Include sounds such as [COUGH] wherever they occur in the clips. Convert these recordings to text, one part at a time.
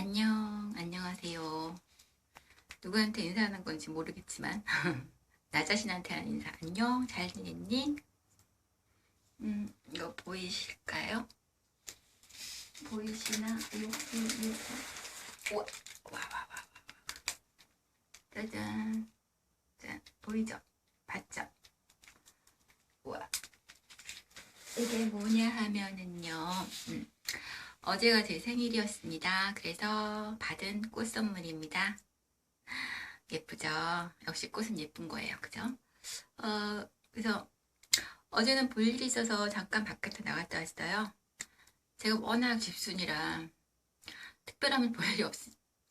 안녕, 안녕하세요. 누구한테 인사하는 건지 모르겠지만, [LAUGHS] 나 자신한테 하는 인사. 안녕, 잘 지냈니? 음, 이거 보이실까요? 보이시나? 요, 요, 요. 우와, 와, 와, 와, 와. 짜잔. 짠, 보이죠? 봤죠? 우와. 이게 뭐냐 하면은요, 음. 어제가 제 생일이었습니다. 그래서 받은 꽃 선물입니다. 예쁘죠? 역시 꽃은 예쁜 거예요. 그죠? 어, 그래서 어제는 볼 일이 있어서 잠깐 바깥에 나갔다 왔어요. 제가 워낙 집순이라 특별하면 볼 일이 없,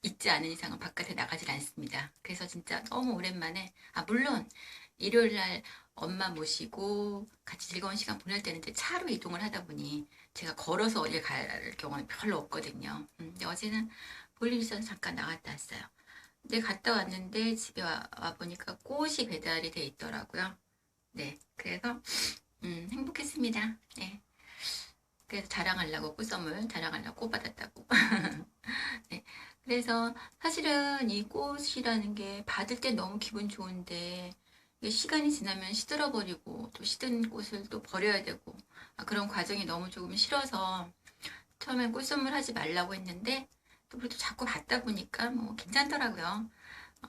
있지 않은 이상은 바깥에 나가질 않습니다. 그래서 진짜 너무 오랜만에, 아, 물론 일요일 날 엄마 모시고 같이 즐거운 시간 보낼 때는 이제 차로 이동을 하다 보니 제가 걸어서 어딜 갈 경우는 별로 없거든요. 음, 근데 어제는 볼 일이 있어서 잠깐 나갔다 왔어요. 근데 갔다 왔는데 집에 와, 와 보니까 꽃이 배달이 돼 있더라고요. 네, 그래서 음, 행복했습니다. 네. 그래서 자랑하려고 꽃 선물 자랑하려고 꽃 받았다고. [LAUGHS] 네. 그래서 사실은 이 꽃이라는 게 받을 때 너무 기분 좋은데 시간이 지나면 시들어버리고 또 시든 꽃을 또 버려야 되고 아, 그런 과정이 너무 조금 싫어서 처음엔 꽃 선물하지 말라고 했는데 또 그래도 자꾸 받다 보니까 뭐 괜찮더라고요.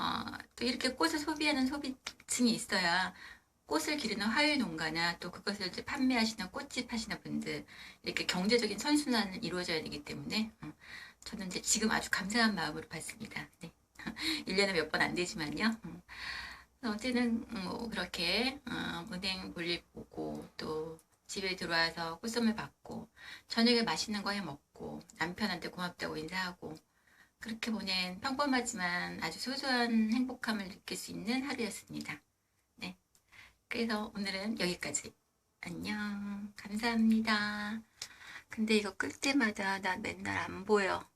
어, 또 이렇게 꽃을 소비하는 소비층이 있어야 꽃을 기르는 화훼 농가나 또 그것을 이제 판매하시는 꽃집 하시는 분들 이렇게 경제적인 선순환은 이루어져야 되기 때문에 어, 저는 이제 지금 아주 감사한 마음으로 받습니다. 네. [LAUGHS] 1년에 몇 번 안 되지만요. 음. 어제는 뭐 그렇게 어, 은행 볼일 보고 또 집에 들어와서 꽃선물 받고 저녁에 맛있는 거 해 먹고 남편한테 고맙다고 인사하고 그렇게 보낸 평범하지만 아주 소소한 행복함을 느낄 수 있는 하루였습니다. 네. 그래서 오늘은 여기까지. 안녕. 감사합니다. 근데 이거 끌 때마다 나 맨날 안 보여.